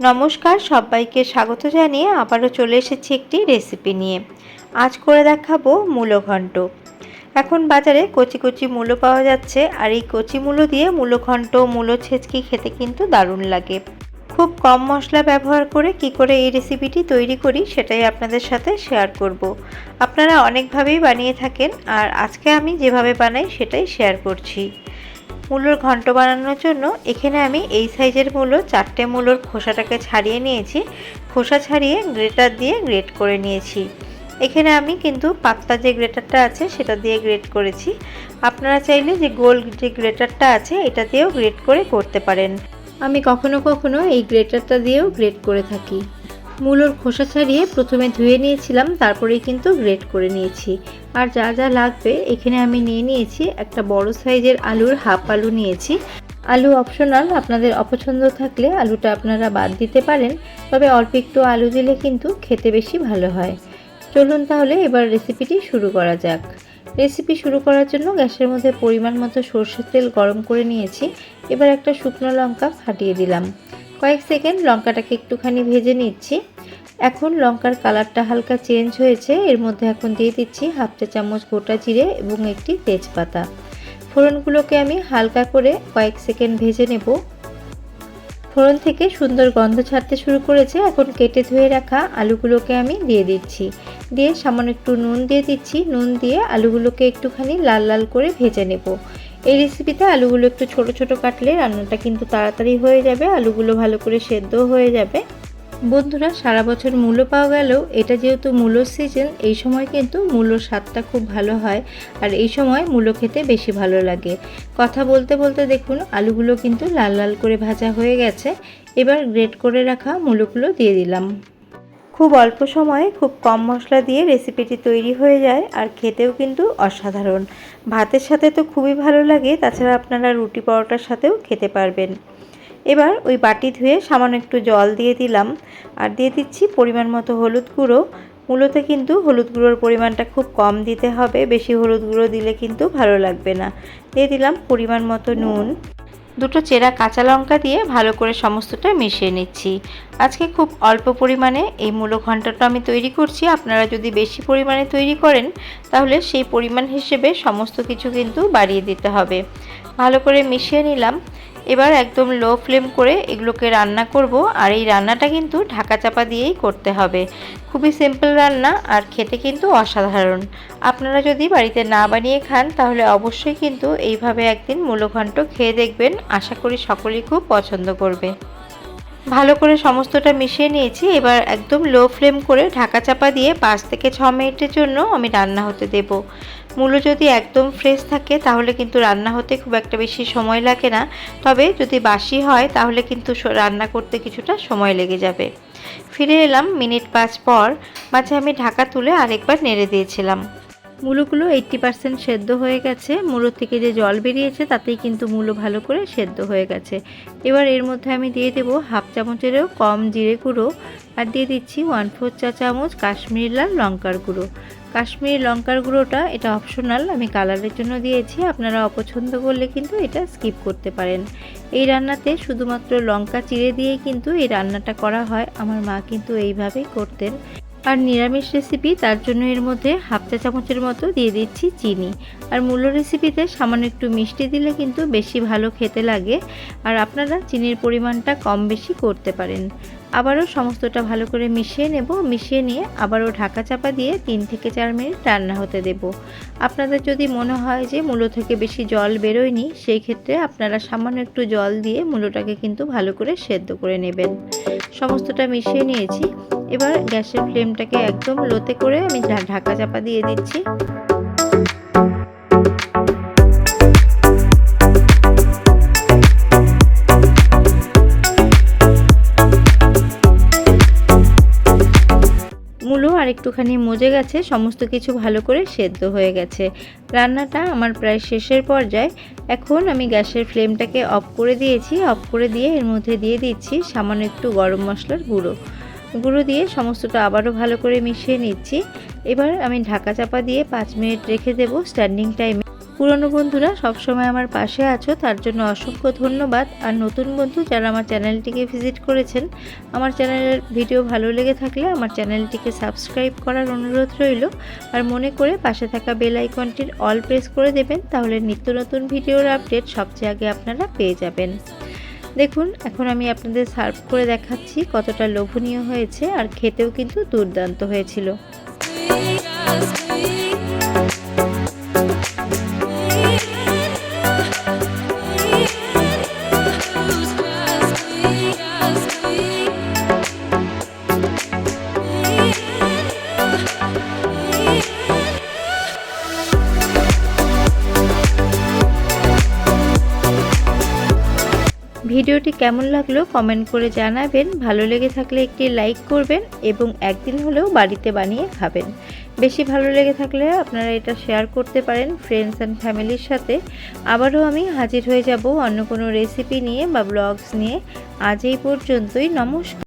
নমস্কার, সবাইকে স্বাগত জানিয়ে আবারও চলে এসেছি একটি রেসিপি নিয়ে। আজ করে দেখাবো মূলো ঘন্ট। এখন বাজারে কচি কচি মূলো পাওয়া যাচ্ছে, আর এই কচি মূলো দিয়ে মূলো ঘন্ট মূলো ছেঁচকি খেতে কিন্তু দারুণ লাগে। খুব কম মশলা ব্যবহার করে কি করে এই রেসিপিটি তৈরি করি সেটাই আপনাদের সাথে শেয়ার করব। আপনারা অনেকভাবেই বানিয়ে থাকেন, আর আজকে আমি যেভাবে বানাই সেটাই শেয়ার করছি। মূলোর ঘন্ট বানানোর জন্য এখানে আমি এই সাইজের মূলো চারটে মূলোর খোসাটাকে ছাড়িয়ে নিয়েছি। খোসা ছাড়িয়ে গ্রেটার দিয়ে গ্রেট করে নিয়েছি। এখানে আমি কিন্তু পাত্তা যে গ্রেটারটা আছে সেটা দিয়ে গ্রেট করেছি। আপনারা চাইলে যে গোল যে গ্রেটারটা আছে এটা দিয়েও গ্রেট করে করতে পারেন। আমি কখনো কখনো এই গ্রেটারটা দিয়েও গ্রেট করে থাকি। মূলোর খোসা ছাড়িয়ে প্রথমে ধুয়ে নিয়েছিলাম, তারপরেই কিন্তু গ্রেট করে নিয়েছি। আর যা যা লাগবে, এখানে আমি নিয়ে নিয়েছি একটা বড় সাইজের আলুর হাফ আলু নিয়েছি। আলু অপশনাল আপনাদের অপছন্দ থাকলে আলুটা আপনারা বাদ দিতে পারেন, তবে অল্প একটু আলু দিলে কিন্তু খেতে বেশি ভালো হয়। চলুন তাহলে এবার রেসিপিটি শুরু করা যাক। রেসিপি শুরু করার জন্য গ্যাসের মধ্যে পরিমাণ মতো সর্ষের তেল গরম করে নিয়েছি। এবার একটা শুকনো লঙ্কা ফাটিয়ে দিলাম। কয়েক সেকেন্ড লঙ্কাটাকে একটুখানি ভেজে নিচ্ছি। এখন লঙ্কার কালারটা হালকা চেঞ্জ হয়েছে। এর মধ্যে এখন দিয়ে দিচ্ছি হাফ চা চামচ গোটা জিরে এবং একটি তেজপাতা। ফোড়নগুলোকে আমি হালকা করে কয়েক সেকেন্ড ভেজে নেব। ফোড়ন থেকে সুন্দর গন্ধ ছাড়তে শুরু করেছে। এখন কেটে ধুয়ে রাখা আলুগুলোকে আমি দিয়ে দিচ্ছি। দিয়ে সামান্য একটু নুন দিয়ে দিচ্ছি। নুন দিয়ে আলুগুলোকে একটুখানি লাল লাল করে ভেজে নেব। এই রেসিপিতে আলুগুলো একটু ছোট ছোট কাটলে রান্নাটা কিন্তু তাড়াতাড়ি হয়ে যাবে, আলুগুলো ভালো করে সেদ্ধ হয়ে যাবে। বন্ধুরা, সারা বছর মূলো পাওয়া গেলেও এটা যেহেতু মূলোর সিজন এই সময় কিন্তু মূলোর স্বাদটা খুব ভালো হয় আর এই সময় মূলো খেতে বেশি ভালো লাগে। কথা বলতে বলতে দেখুন, আলুগুলো কিন্তু লাল লাল করে ভাজা হয়ে গেছে। এবার গ্রেট করে রাখা মূলোগুলো দিয়ে দিলাম। খুব অল্প সময়ে খুব কম মশলা দিয়ে রেসিপিটি তৈরি হয়ে যায় আর খেতেও কিন্তু অসাধারণ। ভাতের সাথে তো খুবই ভালো লাগে, তাছাড়া আপনারা রুটি পরোটার সাথেও খেতে পারবেন। এবার ওই বাটি ধুয়ে সামান্য একটু জল দিয়ে দিলাম। আর দিয়ে দিচ্ছি পরিমাণ মতো হলুদ গুঁড়ো। মূলত কিন্তু হলুদ গুঁড়োর পরিমাণটা খুব কম দিতে হবে, বেশি হলুদ গুঁড়ো দিলে কিন্তু ভালো লাগবে না। দিয়ে দিলাম পরিমাণ মতো নুন। দুটো চেরা কাঁচা লঙ্কা দিয়ে ভালো করে সমস্তটা মিশিয়ে নিচ্ছি। আজকে খুব অল্প পরিমাণে এই মূলো ঘণ্টাটা আমি তৈরি করছি। আপনারা যদি বেশি পরিমাণে তৈরি করেন, তাহলে সেই পরিমাণ হিসেবে সমস্ত কিছু কিন্তু বাড়িয়ে দিতে হবে। ভালো করে মিশিয়ে নিলাম। এবার একদম লো ফ্লেম করে এগুলোকে রান্না করব, আর এই রান্নাটা কিন্তু ঢাকা চাপা দিয়েই করতে হবে। খুবই সিম্পল রান্না, আর খেতে কিন্তু অসাধারণ। আপনারা যদি বাড়িতে না বানিয়ে খান, তাহলে অবশ্যই কিন্তু এইভাবে একদিন মূলঘণ্ট খেয়ে দেখবেন। আশা করি সকলেই খুব পছন্দ করবে। ভালো করে সমস্তটা মিশিয়ে নিয়েছি। এবার একদম লো ফ্লেম করে ঢাকা চাপা দিয়ে পাঁচ থেকে ছ মিনিটের জন্য আমি রান্না হতে দেব। মূলো যদি একদম ফ্রেশ থাকে, তাহলে কিন্তু রান্না হতে খুব একটা বেশি সময় লাগে না। তবে যদি বাসি হয়, তাহলে কিন্তু রান্না করতে কিছুটা সময় লেগে যাবে। ফিরে এলাম মিনিট পাঁচ পর। মাঝে আমি ঢাকা তুলে আরেকবার নেড়ে দিয়েছিলাম। মূলোগুলো এইট্টি পার্সেন্ট সেদ্ধ হয়ে গেছে। মূলো থেকে যে জল বেরিয়েছে, তাতেই কিন্তু মূলো ভালো করে সেদ্ধ হয়ে গেছে। এবার এর মধ্যে আমি দিয়ে দেব হাফ চামচেরও কম জিরে গুঁড়ো আর দিয়ে দিচ্ছি ওয়ান ফোর চা চামচ কাশ্মীরি লাল লঙ্কার গুঁড়ো। কাশ্মীরি লঙ্কার গুঁড়োটা, এটা অপশনাল আমি কালারের জন্য দিয়েছি। আপনারা অপছন্দ করলে কিন্তু এটা স্কিপ করতে পারেন। এই রান্নাতে শুধুমাত্র লঙ্কা চিড়ে দিয়েই কিন্তু এই রান্নাটা করা হয়। আমার মা কিন্তু এইভাবেই করতেন। আর নিরামিষ রেসিপি তার জন্য এর মধ্যে হাফ চা চামচের মতো দিয়ে দিচ্ছি চিনি। আর মূল্য রেসিপিতে সামান্য একটু মিষ্টি দিলে কিন্তু বেশি ভালো খেতে লাগে। আর আপনারা চিনির পরিমাণটা কম বেশি করতে পারেন। আবারও সমস্তটা ভালো করে মিশিয়ে নেব। মিশিয়ে নিয়ে আবারও ঢাকা চাপা দিয়ে তিন থেকে চার মিনিট রান্না হতে দেব। আপনাদের যদি মনে হয় যে মূলো থেকে বেশি জল বেরোয়নি, সেই ক্ষেত্রে আপনারা সামান্য একটু জল দিয়ে মূলোটাকে কিন্তু ভালো করে সেদ্ধ করে নেবেন। সমস্তটা মিশিয়ে নিয়েছি। এবার গ্যাসের ফ্লেমটাকে একদম লোতে করে আমি ঢাকা চাপা দিয়ে দিচ্ছি। মূলো আর একটুখানি মজে গেছে, সমস্ত কিছু ভালো করে সেদ্ধ হয়ে গেছে। রান্নাটা আমার প্রায় শেষের পর্যায়ে। এখন আমি গ্যাসের ফ্লেমটাকে অফ করে দিয়েছি, অফ করে দিয়ে এর মধ্যে দিয়ে দিচ্ছি সামান্য একটু গরম মশলার গুঁড়ো। গুঁড়ো দিয়ে সমস্তটা আবারও ভালো করে মিশিয়ে নিচ্ছি। এবার আমি ঢাকা চাপা দিয়ে পাঁচ মিনিট রেখে দেব স্ট্যান্ডিং টাইমে পুরনো বন্ধুরা, সবসময় আমার পাশে আছো। তার জন্য অসংখ্য ধন্যবাদ। আর নতুন বন্ধু যারা আমার চ্যানেলটিকে ভিজিট করেছেন, আমার চ্যানেলের ভিডিও ভালো লেগে থাকলে আমার চ্যানেলটিকে সাবস্ক্রাইব করার অনুরোধ রইল। আর মনে করে পাশে থাকা বেল আইকনটির অল প্রেস করে দেবেন, তাহলে নিত্য নতুন ভিডিওর আপডেট সবচেয়ে আগে আপনারা পেয়ে যাবেন। দেখুন, এখন আমি আপনাদের সার্ভ করে দেখাচ্ছি কতটা লোভনীয় হয়েছে আর খেতেও কিন্তু দুর্দান্ত হয়েছিল। ভিডিওটি কেমন লাগল কমেন্ট করে জানাবেন। ভালো লেগে থাকলে একটি লাইক করবেন এবং একদিন হলেও বাড়িতে বানিয়ে খাবেন। বেশি ভালো লেগে থাকলে আপনারা এটা শেয়ার করতে পারেন ফ্রেন্ডস অ্যান্ড ফ্যামিলির সাথে। আবারও আমি হাজির হয়ে যাব অন্য কোনো রেসিপি নিয়ে বা ব্লগস নিয়ে। আজ এই পর্যন্তই, নমস্কার।